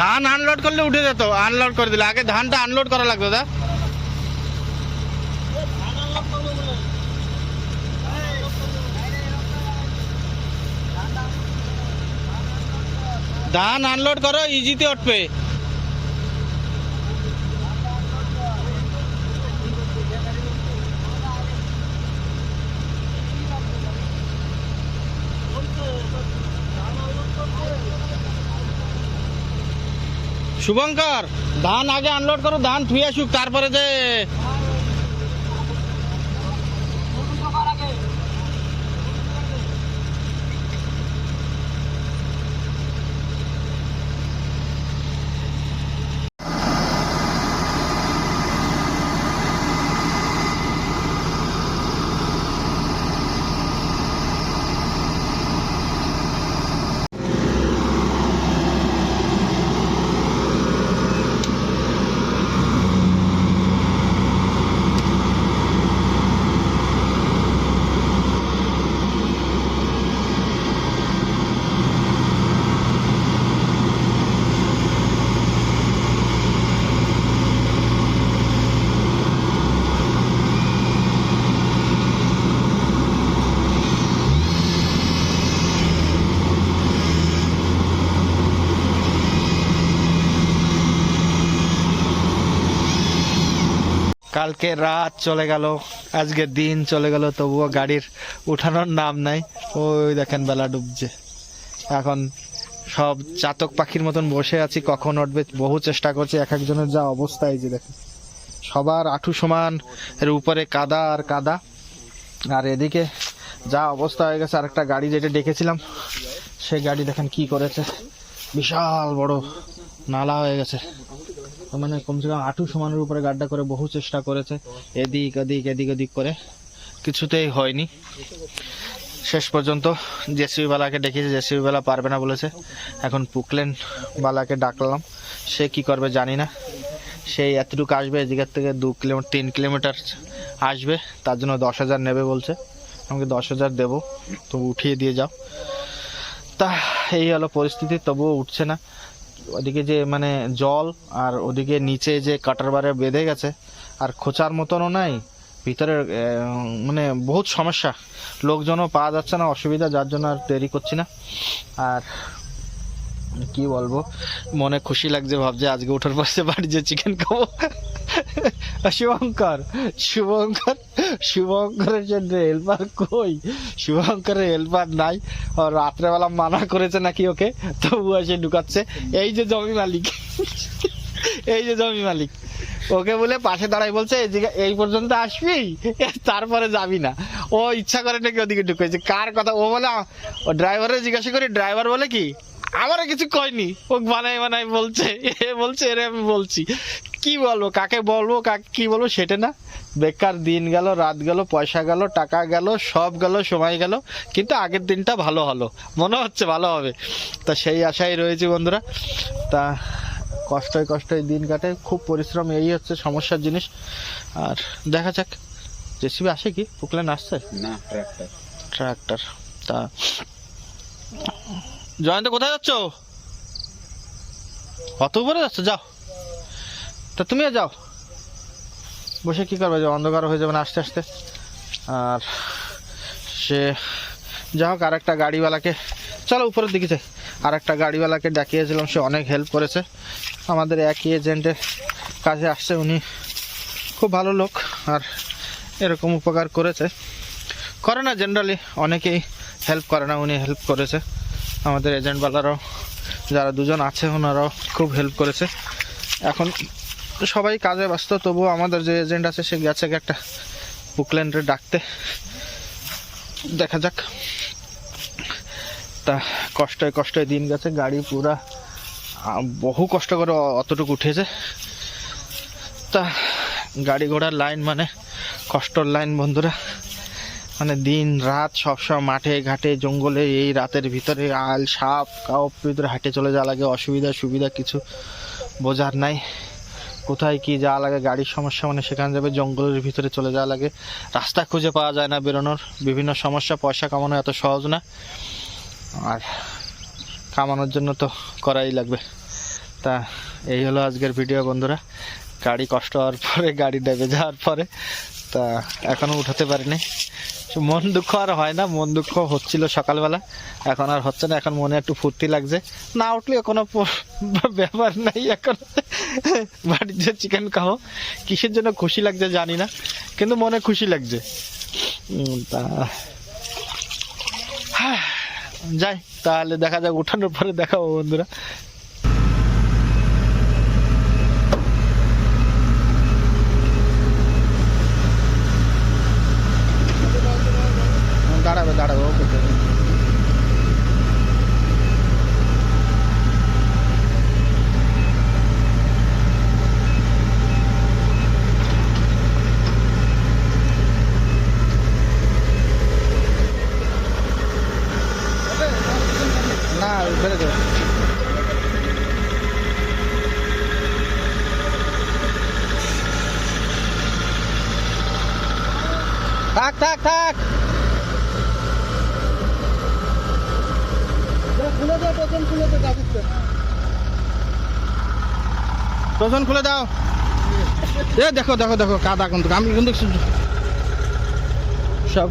ধান আনলোড করলে উঠে যেত আনলোড করে দিলে। আগে ধানটা আনলোড করা লাগতো, দা। ধান আনলোড করো ইজিতে উঠবে। শুভঙ্কর ধান আগে আনলোড করো ধান থুয়ে আসুক তারপরে যে কালকে রাত চলে গেল, আজকে দিন চলে গেল, তবুও গাড়ির উঠানোর নাম নাই। ওই দেখেন বেলা ডুবছে। এখন সব চাতক পাখির মতন বসে আছি, কখন উঠবে বহু চেষ্টা করছি, এক একজনের যা অবস্থা এই যে দেখেন। সবার আঠু সমান, এর উপরে কাদা আর কাদা। আর এদিকে যা অবস্থা হয়ে গেছে, আরেকটা গাড়ি যেটা ডেকেছিলাম, সে গাড়ি দেখেন কি করেছে। বিশাল বড় নালা হয়ে গেছে। মানে কমসে কম আটু সমানের উপরে গাড্ডা করে বহু চেষ্টা করেছে। এদিক এদিক এদিক এদিক করে। কিছুতেই হয়নি। শেষ পর্যন্ত জেসিবি বালাকে ডেকেছে জেসিবি বালা পারবে না বলেছে। এখন পুকলেন বালাকে ডাকলাম। সে কি করবে জানি না। সেই এতটুকু আসবে, এদিকের থেকে দু কিলোমিটার, তিন কিলোমিটার আসবে। তার জন্য দশ হাজার নেবে বলছে। আমাকে দশ হাজার দেবো। তো উঠিয়ে দিয়ে যাও। তা, এই হলো পরিস্থিতি। তবুও উঠছে না। ওদিকে যে মানে জল আর ওদিকে নিচে যে কাটার বারে বেঁধে গেছে, আর খোঁচার মতনও নাই ভিতরে মানে বহুত সমস্যা। লোকজনও পাওয়া যাচ্ছে না অসুবিধা, যার জন্য আর দেরি করছি না। আর কি বলব, মনে খুশি লাগছে ভাবছে আজকে ওঠার পর বাড়ি যে চিকেন খাব। শুভঙ্কর শুভঙ্কর। শুভঙ্করের জন্য হেল্পার কই? শুভঙ্করের হেল্পার নাই। রাত্রেবেলা মানা করেছে নাকি ওকে? তবু এসে ঢুকাচ্ছে। এই যে জমি মালিক। এই যে জমি মালিক। ওকে বলে পাশে দাঁড়াই বলছে, এই পর্যন্ত আসবি? তারপরে যাবি না। ও ইচ্ছা করে নাকি ওদিকে ঢুকেছে। কার কথা? ও বলে, ও ড্রাইভারের জিজ্ঞাসা করি, ড্রাইভার বলে কি? আমারও কিছু কয়নি। ও বানাই বানাই বলছে। এ বলছে, এরে আমি বলছি। কি বলব? কাকে বলব? কাকে কি বলব? সেটা না। বেকার দিন গেল রাত গেল পয়সা গেল টাকা গেল সব গেল সময় গেল কিন্তু আগের দিনটা ভালো হলো মনে হচ্ছে ভালো হবে। তা সেই আশায় রয়েছে বন্ধুরা। তা কষ্টই কষ্টই দিন কাটে খুব পরিশ্রম এই হচ্ছে সমস্যার জিনিস। আর দেখা যাক জেসিবি আসে কি? পুকলেন আসছে? না ট্রাক্টর ট্রাক্টর তা জয়ন্ত কোথায় যাচ্ছ? অত উপরে যাচ্ছ? যাও। তা তুমিও যাও। বসে কি করবে? যে অন্ধকার হয়ে যাবে না আস্তে আস্তে। আর সে যা হোক আর একটা গাড়িওয়ালাকে চলো উপরের দিকে যাই। আর একটা গাড়িওয়ালাকে ডাকিয়েছিলাম সে অনেক হেল্প করেছে। আমাদের একই এজেন্টের কাজে আসছে, উনি খুব ভালো লোক আর এরকম উপকার করেছে। করে না জেনারেলি অনেকেই হেল্প করে না, উনি হেল্প করেছে। আমাদের এজেন্টওয়ালারাও যারা দুজন আছে, ওনারাও খুব হেল্প করেছে। এখন সবাই কাজে ব্যস্ত, তবুও আমাদের যে এজেন্ট আছে সে গেছে একটা বুকল্যান্ডে ডাকতে। দেখা যাক। তা কষ্টে কষ্টে দিন গেছে, গাড়ি পুরা বহু কষ্ট করে অতটুকু উঠেছে। তা গাড়ি ঘোড়ার লাইন মানে কষ্টর লাইন বন্ধুরা। মানে দিন রাত সবসময় মাঠে ঘাটে জঙ্গলে এই রাতের ভিতরে আল সাপ কাপ ভিতরে হাঁটে চলে যাওয়া লাগে, অসুবিধা সুবিধা কিছু বোঝার নাই। কোথায় কি যাওয়া লাগে, গাড়ির সমস্যা মানে সেখানে যাবে, জঙ্গলের ভিতরে চলে যাওয়া লাগে। রাস্তা খুঁজে পাওয়া যায় না বেরোনোর। বিভিন্ন সমস্যা, পয়সা কামানো এত সহজ না। আর কামানোর জন্য তো করাই লাগবে। তা এই হলো আজকের ভিডিও বন্ধুরা। গাড়ি কষ্ট হওয়ার পরে, গাড়ি ডেবে যাওয়ার পরে। তা এখনও উঠাতে পারিনি। মন দুঃখ আর হয় না মন দুঃখ হচ্ছিল সকালবেলা। এখন আর হচ্ছে না এখন মনে একটু ফুর্তি লাগছে। না উঠলে কোনো ব্যাপার নাই এখন। বাড়ির যে চিকেন খাও কিসের জন্য খুশি লাগছে জানি না কিন্তু মনে খুশি লাগছে। তা হ্যাঁ, যাই তাহলে দেখা যাক উঠানোর পরে দেখাবো বন্ধুরা দাঁড়াবে দাঁড়াবে ওকে না বেড়ে দেবে থাক থাক থাক টোকন খুলে দাও এ দেখো দেখো দেখো কাদা কিন্তু আমি কিন্তু সব